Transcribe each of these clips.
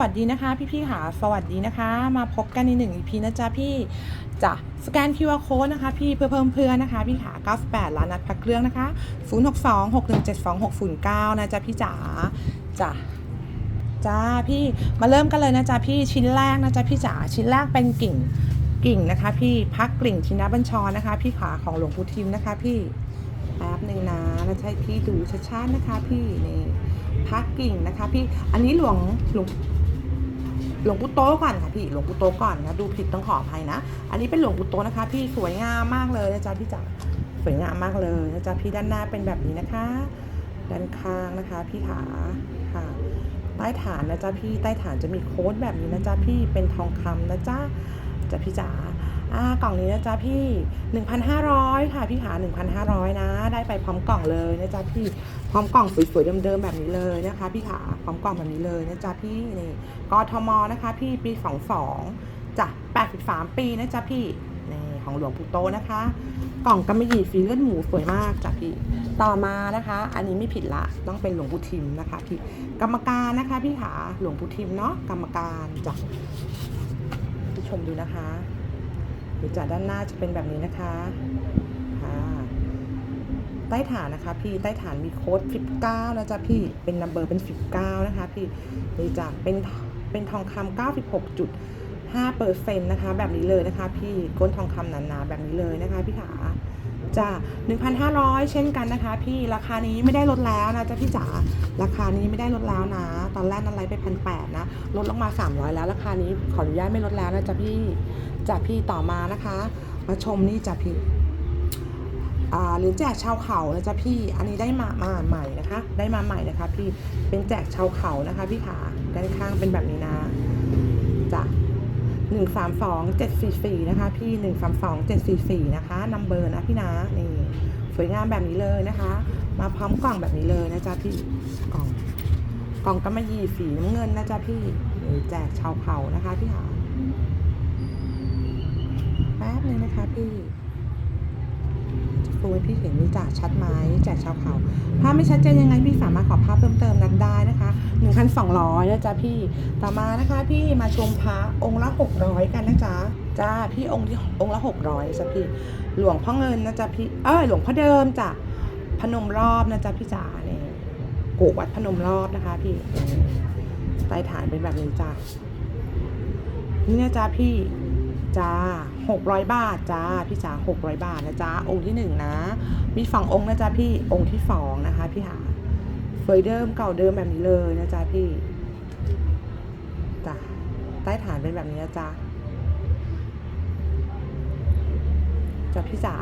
สวัสดีนะคะพี่ๆค่ะสวัสดีนะคะ มาพบกันในหนึ่ง EP นะจ๊ะพี่จะสแกน QR code นะคะ พี่เพื่อเพิ่มเพื่อนนะคะ พี่ขา98ล้านนัดพักเครื่องนะคะ 062 617 2609 นะจ๊ะพี่จ๋าจ้ะจ้าพี่มาเริ่มกันเลยนะจ๊ะพี่ชิ้นแรกนะจ๊ะพี่จ๋าชิ้นแรกเป็นกิ่งกิ่งนะคะ พี่พักกลิ่งชินบัญชรนะคะ พี่ขาของหลวงปู่ทิมนะคะ พี่แป๊บหนึ่งนะนะใช่พี่ดูชัดๆนะคะ พี่นี่พักกิ่งนะคะ พี่อันนี้หลวงหลวง หลวงปู่โตก่อนค่ะพี่หลวงปู่โตก่อนนะดูผิดต้องขออภัยนะ อันนี้เป็นหลวงปู่โตนะคะ พี่สวยงามมากเลยนะจ๊ะพี่จ๋าสวยงามมากเลยนะจ๊ะพี่ด้านหน้าเป็นแบบนี้นะคะ ด้านข้างนะคะ พี่ขาค่ะ ใต้ฐานนะจ๊ะพี่ใต้ฐานจะมีโค้ดแบบนี้นะจ๊ะพี่เป็นทองคำนะจ๊ะจ๊ะพี่จ๋า อ่ากล่องนี้นะจ๊ะพี่ 1,500 ค่ะพี่ขา1,500 นะ ได้ไปพร้อมกล่องเลยนะจ๊ะพี่ พร้อมกล่องสวยๆเดิมๆแบบนี้เลยนะคะ พี่ขาพร้อมกล่องแบบนี้เลยนะจ๊ะพี่นี่กทมนะคะ พี่ปี22จ้ะ83 ปีนะจ๊ะพี่นี่ของหลวงปู่โตนะคะ กล่องกำมะหยี่ฝีเลือดหมูสวยมากจ้ะพี่ ต่อมานะคะ อันนี้ไม่ผิดละต้องเป็นหลวงปู่ทิมนะคะพี่ กรรมการนะคะ พี่ขาหลวงปู่ทิมเนาะกรรมการจ้ะผู้ชมดูนะคะ ดูจากด้านหน้าจะเป็นแบบนี้นะคะค่ะใต้ฐานนะคะ พี่ใต้ฐานมีโค้ด 19นะจ๊ะพี่เป็นนัมเบอร์เป็น 19 นะคะ พี่ดูจากเป็นเป็นทองคำ96จุด5เปอร์เซ็นต์นะคะ แบบนี้เลยนะคะ พี่ก้นทองคำหนาๆแบบนี้เลยนะคะ พี่ขา จ้ะ1,500 เช่นกันนะคะ พี่ราคานี้ไม่ได้ลดแล้วนะจ๊ะพี่จ๋าราคานี้ไม่ได้ลดแล้วนะ ตอนแรกนั้นไลฟ์ไปพันแนะลดลงมา 300 แล้วราคานี้ขออนุญาตไม่ลดแล้วนะจ๊ะพี่จ้ะพี่ต่อมานะคะ มาชมนี่จ้ะพี่อ่าเหรียญแจกชาวเขานะจ๊ะพี่ อันนี้ได้มามาใหม่นะคะ ได้มาใหม่นะคะ พี่เป็นแจกชาวเขานะคะ พี่ขาด้านข้างเป็นแบบนี้นะจ้ะ หนึ่งสามสองเจ็ดสี่สี่นะคะพี่หนึ่งสามสองเจ็ดสี่สี่นะคะนัมเบอร์นะพี่นะนี่สวยงามแบบนี้เลยนะคะ มาพร้อมกล่องแบบนี้เลยนะจ๊ะพี่กล่องกล่องกำมายีสีน้ำเงินนะจ๊ะพี่แจกชาวเขานะคะพี่หาแป๊บนึงนะคะพี่ จะฟูให้พี่เห็นนี่จ่าชัดไหมแจกชาวเขาถ้าไม่ชัดเจนยังไงพี่สามารถขอภาพเพิ่มเติมนั้นได้นะคะ1,200นะจ๊ะพี่ต่อมานะคะพี่มาชมพระองค์ละ600 กันนะจ๊ะจ้าพี่องค์ที่องค์ละ600จ้ะพี่หลวงพ่อเงินนะจ๊ะพี่เอ้ยหลวงพ่อเดิมจ้ะพนมรอบนะจ๊ะพี่จ๋าเนี่ยกูวัดพนมรอบนะคะ พี่ใต้ฐานเป็นแบบนี้จ้ะนี่นะจ๊ะพี่จ้า 600 บาทจ้าพี่จ๋า600 บาทนะจ๊ะองค์ที่หนึ่งนะ มีสององค์นะจ๊ะพี่องค์ที่สองนะคะ พี่หาเฟยเดิมเก่าเดิมแบบนี้เลยนะจ๊ะพี่จ้ะใต้ฐานเป็นแบบนี้นะจ๊ะจ้ะพี่จ๋า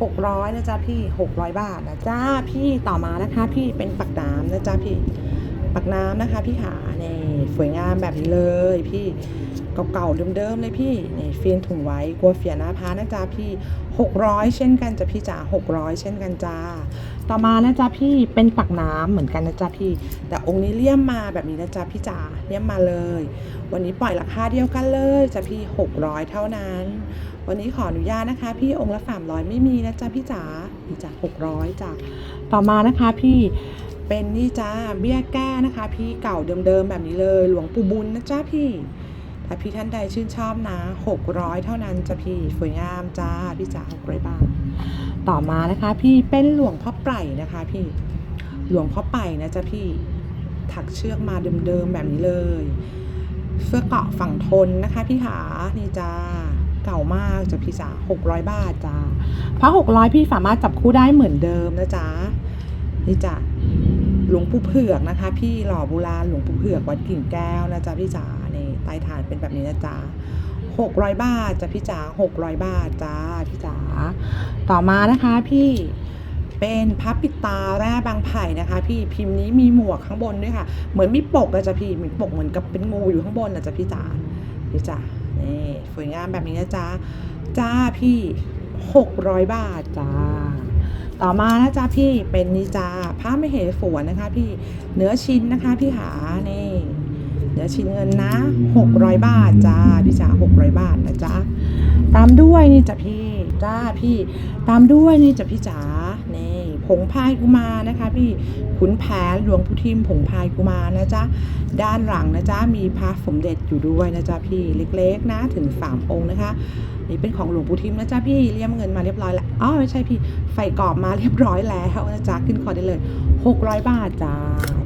หกร้อยนะจ๊ะพี่หกร้อยบาทนะจ้าพี่ต่อมานะคะพี่เป็นปักน้ำนะจ๊ะพี่ปักน้ำนะคะ พี่หาเนี่ยสวยงามแบบนี้เลยพี่ เก่าๆเดิมๆเลยพี่นี่ฟียนถุงไว้กลัวเฟียหน้าพานะจ๊ะพี่หกร้อยเช่นกันจ้ะพี่จ๋าหกร้อยเช่นกันจ้าต่อมานะจ๊ะพี่เป็นปักน้ำเหมือนกันนะจ๊ะพี่ แต่องค์นี้เลี่ยมมาแบบนี้นะจ๊ะพี่จ๋าเลี่ยมมาเลย วันนี้ปล่อยราคาเดียวกันเลยจ้ะพี่ 600 เท่านั้น วันนี้ขออนุญาตนะคะ พี่องค์ละ300 ไม่มีนะจ๊ะพี่จ๋าพี่จ๋า600จ้ะต่อมานะคะพี่เป็นนี่จ้าเบี้ยแก้นะคะ พี่เก่าเดิมๆแบบนี้เลย หลวงปู่บุญนะจ๊ะพี่ ถ้าพี่ท่านใดชื่นชอบนะ 600 เท่านั้นจะพี่สวยงามจ้าพี่จ๋า600 บาท ต่อมานะคะพี่เป็นหลวงพ่อไป่นะคะพี่หลวงพ่อไป่นะจ๊ะพี่ถักเชือกมาเดิมๆแบบนี้เลยเสื้อเกาะฝั่งทนนะคะพี่ขานี่จ้าเก่ามากจ้ะพี่จ๋า600 บาทจ้าพระ600 พี่สามารถจับคู่ได้เหมือนเดิมนะจ๊ะนี่จ้ะหลวงปู่เผือกนะคะ พี่หล่อโบราณหลวงปู่เผือกวัดกิ่งแก้วนะจ๊ะพี่จ๋า นี่ใต้ฐานเป็นแบบนี้นะจ๊ะ600 บาทจ้ะพี่จ๋า600 บาทจ้าพี่จ๋าต่อมานะคะพี่เป็นพับปิดตาแร่บางไผ่นะคะ พี่พิมพ์นี้มีหมวกข้างบนด้วยค่ะ เหมือนมีปกอะจ้ะพี่มีปกเหมือนกับเป็นงูอยู่ข้างบนนะจ๊ะพี่จ๋าพี่จ๋านี่สวยงามแบบนี้นะจ๊ะจ้าพี่หกร้อยบาทจ้าต่อมานะจ๊ะพี่เป็นนิจาผ้าไม่เหฝวนนะคะ พี่เนื้อชิ้นนะคะ พี่หานี่ เนื้อชิ้นเงินนะหกร้อยบาทจ้าพี่จ๋าหกร้อยบาทนะจ๊ะตามด้วยนี่จ้ะพี่จ้าพี่ตามด้วยนี่จ้ะพี่จ๋า งพายกุมานะคะ พี่ขุนแผนหลวงพุทิมผงพายกุมานะจ๊ะด้านหลังนะจ๊ะมีพระสมเด็จอยู่ด้วยนะจ๊ะพี่เล็กๆนะถึงสามองค์นะคะนี่เป็นของหลวงปู่ทิมนะจ๊ะพี่เรียมเงินมาเรียบร้อยแล้วอ๋อไม่ใช่พี่ไฟกรอบมาเรียบร้อยแล้วนะจ๊ะขึ้นคอได้เลย 600 บาทจ้า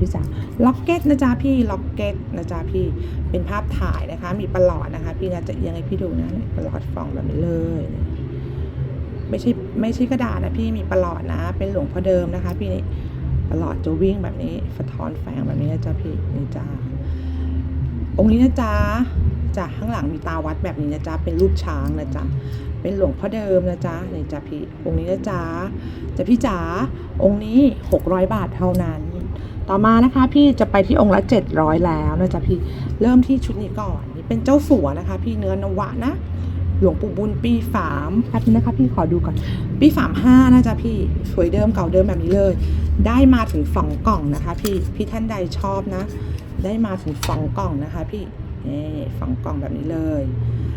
พี่จ๋าล็อกเก็ตนะจ๊ะพี่ล็อกเก็ตนะจ๊ะพี่เป็นภาพถ่ายนะคะ มีประหลอดนะคะ พี่นะจะเอียงพี่ดูนะประหลอดฟองแบบนี้เลยนี่ย ไม่ใช่ไม่ใช่กระดาษนะพี่มีประหลอดนะ เป็นหลวงพ่อเดิมนะคะ พี่นี่ประหลอดจะวิ่งแบบนี้สะท้อนแฝงแบบนี้นะจ๊ะพี่นี่จ้าองค์นี้นะจ๊ะจ้ะข้างหลังมีตาวัดแบบนี้นะจ๊ะเป็นรูปช้างนะจ๊ะเป็นหลวงพ่อเดิมนะจ๊ะนี่จ้ะพี่องค์นี้นะจ๊ะจะพี่จ๋าองค์นี้ 600 บาทเท่านั้น ต่อมานะคะ พี่จะไปที่องค์ละ 700 แล้วนะจ๊ะพี่เริ่มที่ชุดนี้ก่อนนี่เป็นเจ้าสัวนะคะ พี่เนื้อนวะนะ หลวงปู่บุญปีฝามแป๊บนึงนะคะ พี่ขอดูก่อนปีฝามห้านะจ๊ะพี่สวยเดิมเก่าเดิมแบบนี้เลย ได้มาถึงสองกล่องนะคะ พี่พี่ท่านใดชอบนะ ได้มาถึงสองกล่องนะคะ พี่นี่สองกล่องแบบนี้เลย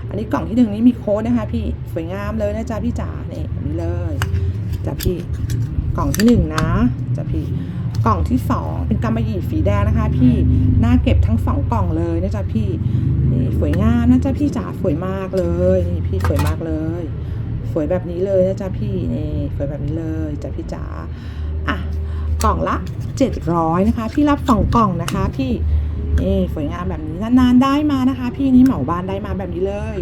อันนี้กล่องที่หนึ่งนี้มีโค้ดนะคะ พี่สวยงามเลยนะจ๊ะพี่จ๋านี่แบบนี้เลยจ้ะพี่กล่องที่หนึ่งนะจ้ะพี่ กล่องที่สองเป็นกำมะหยี่สีแดงนะคะ พี่น่าเก็บทั้งสองกล่องเลยนะจ๊ะพี่นี่สวยงามนะจ๊ะพี่จ๋าสวยมากเลยนี่พี่สวยมากเลย สวยแบบนี้เลยนะจ๊ะพี่นี่สวยแบบนี้เลยจ้ะพี่จ๋าอะกล่องละ 700นะคะ พี่รับสองกล่องนะคะพี่นี่สวยงามแบบนี้นานๆได้มานะคะ พี่นี่เหมาบ้านได้มาแบบนี้เลย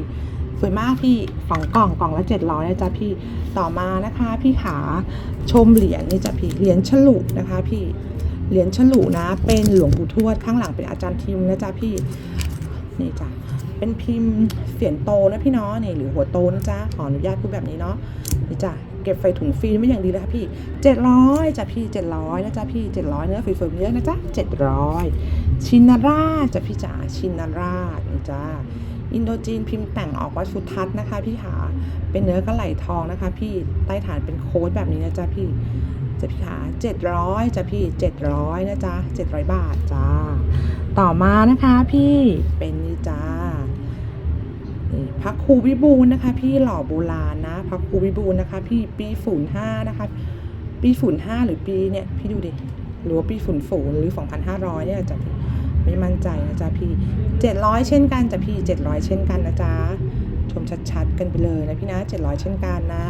สวยมากพี่สองกล่องกล่องละ700นะจ๊ะพี่ต่อมานะคะพี่ขาชมเหรียญนี่จ้ะพี่เหรียญฉลุนะคะพี่เหรียญฉลุนะ เป็นหลวงปู่ทวดข้างหลังเป็นอาจารย์ทิมนะจ๊ะพี่นี่จ้ะเป็นพิมพ์เสียนโตนะพี่เนาะนี่หรือหัวโตนะจ๊ะขออนุญาตพูดแบบนี้เนาะนี่จ้ะเก็บใส่ถุงฟิล์มไม่อย่างดีเลยค่ะพี่700จ้ะพี่700นะจ๊ะพี่700เนื้อฟิล์มเยอะนะจ๊ะ700ชินาราชจ้ะพี่จ๋าชินาราชนี่จ้า อินโดจีนพิมพ์แต่งออกวัดสุทัศนะคะพี่ขาเป็นเนื้อกระไหลทองนะคะ พี่ใต้ฐานเป็นโค้ดแบบนี้นะจ๊ะพี่จะพี่ขาเจ็ดร้อยจ้ะพี่เจ็ดร้อยนะจ๊ะเจ็ดร้อยบาทจ้าต่อมานะคะพี่เป็นนี่จ้าพระครูวิบูลนะคะ พี่หล่อโบราณนะพระครูวิบูลนะคะ พี่ปีศูนย์ห้านะคะ ปีศูนย์ห้าหรือปีเนี่ยพี่ดูดิหรือว่าปีศูนย์ศูนย์หรือสองพันห้าร้อยเนี่ยจ้ะพี่ ไม่มั่นใจนะจ๊ะพี่ 700 เช่นกันจ้ะพี่ 700 เช่นกันนะจ๊ะชมชัดๆกันไปเลยนะพี่นะ 700 เช่นกันนะ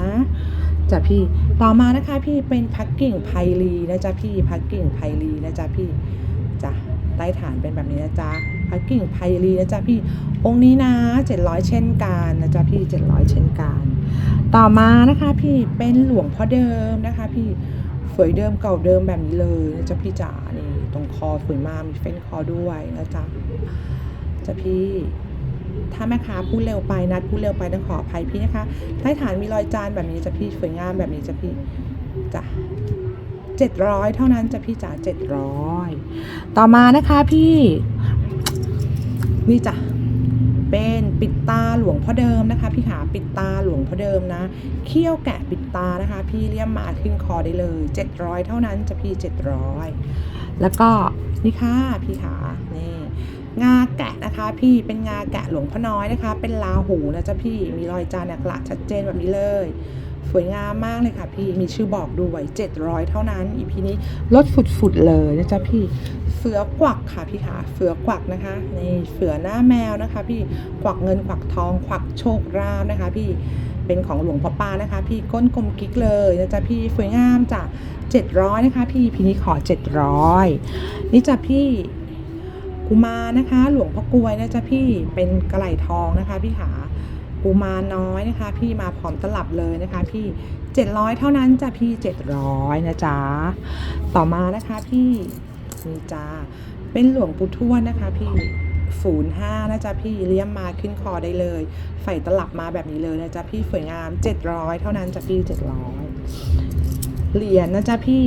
จ้ะพี่ ต่อมานะคะพี่เป็นพักกิ่งไพลีนะจ๊ะพี่พักกิ่งไพลีนะจ๊ะพี่จ้ะใต้ฐานเป็นแบบนี้นะจ๊ะพักกิ่งไพลีนะจ๊ะพี่ องค์นี้นะ 700 เช่นกันนะจ๊ะพี่ 700 เช่นกัน ต่อมานะคะพี่เป็นหลวงพ่อเดิมนะคะ พี่สวยเดิมเก่าเดิมแบบนี้เลยนะจ๊ะพี่จ๋านี่ ตรงคอสวยมากมีเฟ้นคอด้วยนะจ๊ะจะพี่ ถ้าแม่ค้าพูดเร็วไปนัดพูดเร็วไปต้องขออภัยพี่นะคะใต้ฐานมีรอยจานแบบนี้จะพี่สวยงามแบบนี้จะพี่จ้ะเจ็ดร้อยเท่านั้นจะพี่จ๋าเจ็ดร้อยต่อมานะคะพี่ นี่จ้ะเป็นปิดตาหลวงพ่อเดิมนะคะ พี่ขาปิดตาหลวงพ่อเดิมนะเขี้ยวแกะปิดตานะคะ พี่เลี่ยมมาขึ้นคอได้เลยเจ็ดร้อยเท่านั้นจะพี่เจ็ดร้อย แล้วก็นี่ค่ะพี่ขานี่งาแกะนะคะพี่เป็นงาแกะหลวงพ่อน้อยนะคะ เป็นลาหูนะจ๊ะพี่มีรอยจานักระชัดเจนแบบนี้เลย สวยงามมากเลยค่ะ พี่มีชื่อบอกด้วย700 เท่านั้นอีพีนี้ลดฝุดๆเลยนะจ๊ะพี่เสือกวักค่ะพี่ขาเสือกวักนะคะในเสือหน้าแมวนะคะ พี่กวักเงินกวักทองกวักโชคราบนะคะ พี่ เป็นของหลวงพ่อปานะคะ พี่ก้นกลมกิ๊กเลยนะจ๊ะพี่สวยงามจ้ะ700นะคะ พี่พี่นี้ขอ 700 นี่จ้ะพี่กุมารนะคะ หลวงพ่อกลวยนะจ๊ะพี่เป็นกระไหลทองนะคะพี่ขากุมารน้อยนะคะ พี่มาพร้อมตลับเลยนะคะ พี่700 เท่านั้นจ้ะพี่ 700 นะจ๊ะต่อมานะคะพี่นี่จ้าเป็นหลวงปู่ทวดนะคะพี่ ศูนย์ห้านะจ๊ะพี่เลี้ยมมาขึ้นคอได้เลย ใส่ตลับมาแบบนี้เลยนะจ๊ะพี่สวยงาม 700 เท่านั้นจ้ะพี่ 700 เหรียญนะจ๊ะพี่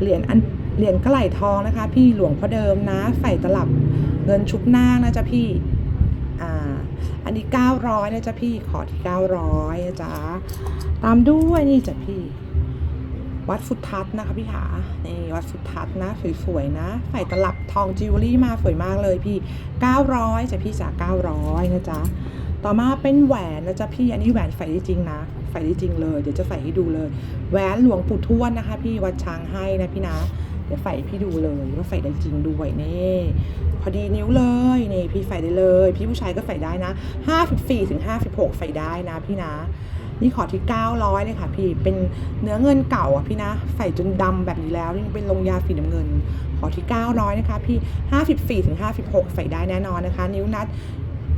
เหรียญอันเหรียญกระไหลทองนะคะ พี่หลวงพ่อเดิมนะ ใส่ตลับเงินชุบหน้านะจ๊ะพี่อ่าอันนี้ 900นะจ๊ะพี่ขอที่ 900นะจ๊ะตามด้วยนี่จ้ะพี่ วัดสุทัศน์นะคะพี่ขานี่วัดสุทัศน์นะ สวยๆนะใส่ตลับทองจิวเวลรี่มาสวยมากเลยพี่ 900จ้ะพี่จ๋า900 นะจ๊ะ ต่อมาเป็นแหวนนะจ๊ะพี่ อันนี้แหวนใส่ได้จริงนะใส่ได้จริงเลย เดี๋ยวจะใส่ให้ดูเลย แหวนหลวงปู่ทวดนะคะ พี่วัดช้างให้นะพี่นะเดี๋ยวใส่พี่ดูเลยว่าใส่ได้จริงด้วยนี่พอดีนิ้วเลยนี่พี่ใส่ได้เลย พี่ผู้ชายก็ใส่ได้นะ 54-56 ใส่ได้นะพี่นะ นี่ขอที่ 900 เลยค่ะพี่ เป็นเนื้อเงินเก่าอะพี่นะ ใส่จนดำแบบนี้แล้ว นี่เป็นลงยาสีน้ำเงิน ขอที่ 900 นะคะพี่ 54ถึง56 ใส่ได้แน่นอนนะคะ นิ้วนัด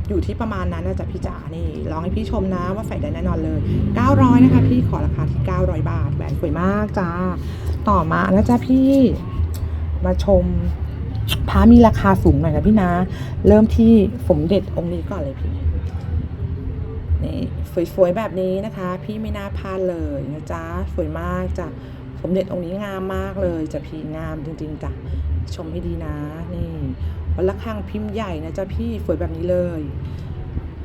อยู่ที่ประมาณนั้นนะจ๊ะพี่จ๋านี่ลองให้พี่ชมนะว่าใส่ได้แน่นอนเลย 900 นะคะ พี่ขอราคาที่ 900 บาทแหวนสวยมากจ้า ต่อมานะจ๊ะพี่มาชมพระมีราคาสูงหน่อยนะพี่นะ เริ่มที่สมเด็จองค์นี้ก่อนเลยพี่ นี่สวยๆแบบนี้นะคะ พี่ไม่น่าพลาดเลยนะจ๊ะสวยมากจ้ะสมเด็จองค์นี้งามมากเลยจ้ะพี่งามจริงๆจ้ะชมให้ดีนะนี่วันละครังพิมพ์ใหญ่นะจ๊ะพี่สวยแบบนี้เลย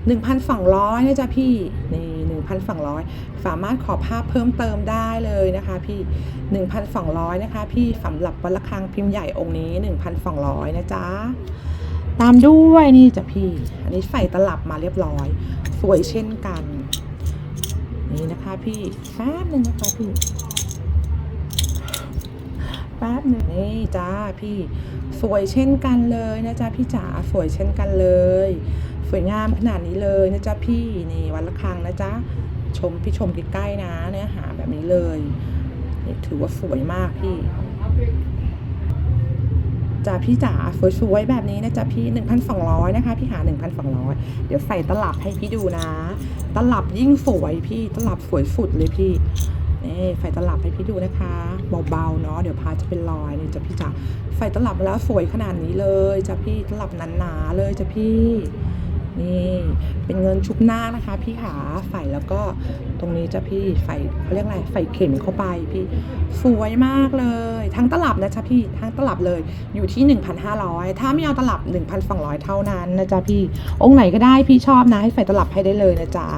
1,200นะจ๊ะพี่นี่1,200 สามารถขอภาพเพิ่มเติมได้เลยนะคะพี่1,200นะคะพี่สำหรับวันละครังพิมพ์ใหญ่องค์นี้ 1,200นะจ๊ะ ตามด้วยนี่จ้ะพี่ อันนี้ใส่ตลับมาเรียบร้อย สวยเช่นกัน นี่นะคะพี่แป๊บหนึ่งนะคะพี่แป๊บหนึ่งนี่จ้าพี่ สวยเช่นกันเลยนะจ๊ะพี่จ๋าสวยเช่นกันเลย สวยงามขนาดนี้เลยนะจ๊ะพี่นี่วันละครั้งนะจ๊ะชมพี่ชมใกล้ๆนะเนื้อหาแบบนี้เลย ถือว่าสวยมากพี่ จ้าพี่จ๋าสวยๆแบบนี้นะจ๊ะพี่ 1,200 นะคะ พี่หา 1,200 เดี๋ยวใส่ตลับให้พี่ดูนะ ตลับยิ่งสวยพี่ตลับสวยสุดเลยพี่นี่ใส่ตลับให้พี่ดูนะคะเบาๆเนาะเดี๋ยวพาจะเป็นรอยนี่จ้ะพี่จ๋าใส่ตลับแล้วสวยขนาดนี้เลยจ้ะพี่ตลับหนาๆเลยจ้ะพี่นี่เป็นเงินชุบหน้านะคะ พี่ขาใส่แล้วก็ ตรงนี้จะพี่ใส่เขาเรียกอะไรใส่เข็มเข้าไปพี่สวยมากเลย ทั้งตลับนะจ๊ะพี่ทั้งตลับเลยอยู่ที่ 1,500 ถ้าไม่เอาตลับ 1,200 เท่านั้นนะจ๊ะพี่ องค์ไหนก็ได้พี่ชอบนะให้ใส่ตลับให้ได้เลยนะจ๊ะ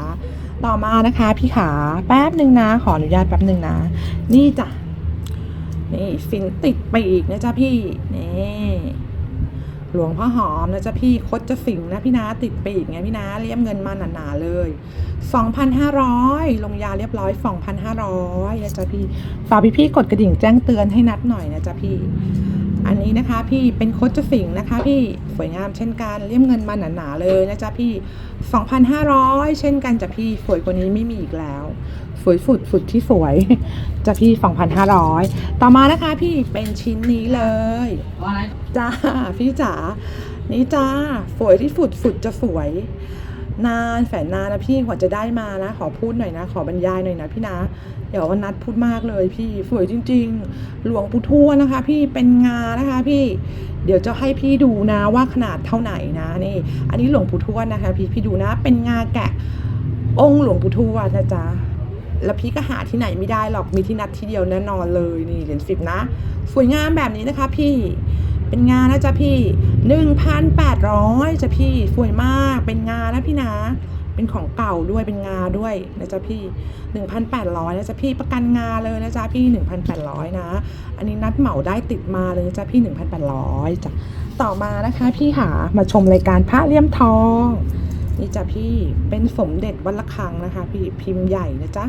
ต่อมานะคะพี่ขาแป๊บหนึ่งนะ ขออนุญาตแป๊บหนึ่งนะ นี่จ้ะนี่ฟินติดไปอีกนะจ๊ะพี่นี่ หลวงพ่อหอมนะจ๊ะพี่คดจะสิงนะพี่นาติดปีกไงพี่นาเลี่ยมเงินมาหนาๆเลย 2,500 ลงยาเรียบร้อย 2,500นะจ๊ะพี่ฝากพี่ๆกดกระดิ่งแจ้งเตือนให้นัดหน่อยนะจ๊ะพี่ อันนี้นะคะพี่เป็นโคดจะสิงนะคะพี่สวยงามเช่นกันเลี่ยมเงินมาหนาๆเลยนะจ๊ะพี่ 2,500 เช่นกันจ้ะพี่สวยกว่านี้ไม่มีอีกแล้ว สวยสุดสุดที่สวยจ้ะพี่ 2,500 ต่อมานะคะพี่เป็นชิ้นนี้เลยจ้าพี่จ๋านี่จ้าสวยที่สุดสุดจะสวย นานแสนนานนะพี่กว่าจะได้มานะ ขอพูดหน่อยนะ ขอบรรยายหน่อยนะพี่นะเดี๋ยววันนัดพูดมากเลยพี่สวยจริง ๆ หลวงปู่ทวดนะคะ พี่เป็นงานะคะ พี่เดี๋ยวจะให้พี่ดูนะว่าขนาดเท่าไหนนะนี่ อันนี้หลวงปู่ทวดนะคะ พี่พี่ดูนะ เป็นงาแกะ องค์หลวงปู่ทวดนะจ๊ะแล้วพี่ก็หาที่ไหนไม่ได้หรอกมีที่นัดที่เดียวแน่นอนเลยนี่เหรียญสิบนะ สวยงามแบบนี้นะคะ พี่ เป็นงานนะจ๊ะพี่หนึ่งพันแปดร้อยจ้ะพี่สวยมากเป็นงานนะพี่นะ เป็นของเก่าด้วยเป็นงาด้วยนะจ๊ะพี่หนึ่งพันแปดร้อยนะจ๊ะพี่ประกันงาเลยนะจ๊ะพี่หนึ่งพันแปดร้อยนะ อันนี้นัดเหมาได้ติดมาเลยนะจ๊ะพี่หนึ่งพันแปดร้อยจ้ะต่อมานะคะพี่หามาชมรายการพระเลี่ยมทองนี่จ้ะพี่เป็นสมเด็จวัดละคังนะคะ พี่พิมพ์ใหญ่นะจ๊ะ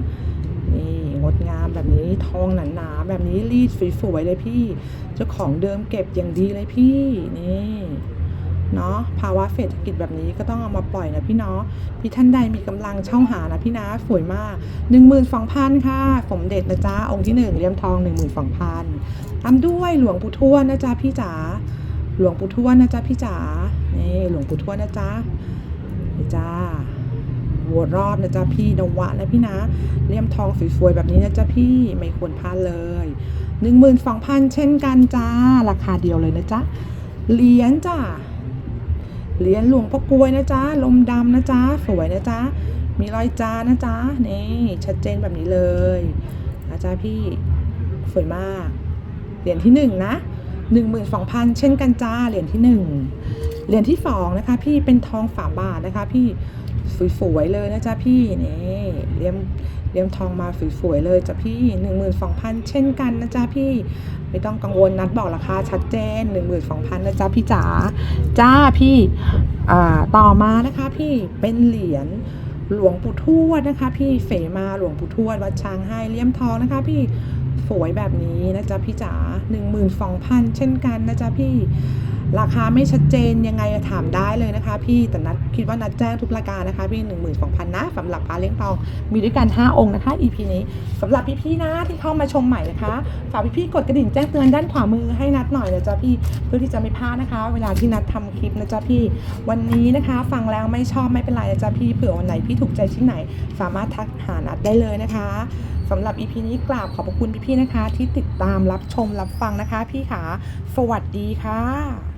นี่งดงามแบบนี้ทองหนาๆแบบนี้รีดสวยๆเลยพี่ เจ้าของเดิมเก็บอย่างดีเลยพี่นี่เนาะภาวะเศรษฐกิจแบบนี้ก็ต้องเอามาปล่อยนะพี่เนาะพี่ท่านใดมีกำลังเช่าหานะพี่นะสวยมาก 12,000 ค่ะ สมเด็จนะจ๊ะ องค์ที่หนึ่งเลี่ยมทอง 12,000ตามด้วยหลวงปู่ทวดนะจ๊ะพี่จ๋าหลวงปู่ทวดนะจ๊ะพี่จ๋านี่หลวงปู่ทวดนะจ๊ะจ้า วัวรอบนะจ๊ะพี่นวะนะพี่นะเลี่ยมทองสวยๆแบบนี้นะจ๊ะพี่ไม่ควรพลาดเลย12,000 เช่นกันจ้า ราคาเดียวเลยนะจ๊ะเหรียญจ้าเหรียญหลวงพ่อกลวยนะจ๊ะลมดำนะจ๊ะสวยนะจ๊ะมีรอยจานะจ๊ะนี่ชัดเจนแบบนี้เลยนะจ๊ะพี่สวยมาก เหรียญที่หนึ่งนะ12,000 เช่นกันจ้าเหรียญที่หนึ่ง เหรียญที่สองนะคะพี่เป็นทองฝาบาทนะคะพี่สวยๆเลยนะจ๊ะพี่นี่เลี่ยมเลี่ยมทองมาสวยๆเลยจ้ะพี่ 12,000 เช่นกันนะจ๊ะพี่ไม่ต้องกังวลนัดบอกราคาชัดเจน 12,000นะจ๊ะพี่จ๋าจ้าพี่อ่าต่อมานะคะพี่เป็นเหรียญหลวงปู่ทวดนะคะ พี่เสมาหลวงปู่ทวดวัดช้างให้เลี่ยมทองนะคะ พี่สวยแบบนี้นะจ๊ะพี่จ๋า12,000 เช่นกันนะจ๊ะพี่ ราคาไม่ชัดเจนยังไงถามได้เลยนะคะ พี่แต่นัดคิดว่านัดแจ้งทุกรายการนะคะ พี่ 12,000นะสำหรับพาเลี้ยงทองมีด้วยกัน 5 องค์นะคะ EP นี้สำหรับพี่ๆนะที่เข้ามาชมใหม่นะคะ ฝากพี่ๆกดกระดิ่งแจ้งเตือนด้านขวามือให้นัดหน่อยนะจ๊ะพี่เพื่อที่จะไม่พลาดนะคะ เวลาที่นัดทำคลิปนะจ๊ะพี่ วันนี้นะคะ ฟังแล้วไม่ชอบไม่เป็นไรนะจ๊ะพี่เผื่อวันไหนพี่ถูกใจชิ้นไหน สามารถทักหานัดได้เลยนะคะสำหรับ EP นี้กราบขอบพระคุณพี่ๆนะคะ ที่ติดตามรับชมรับฟังนะคะ พี่ขาสวัสดีค่ะ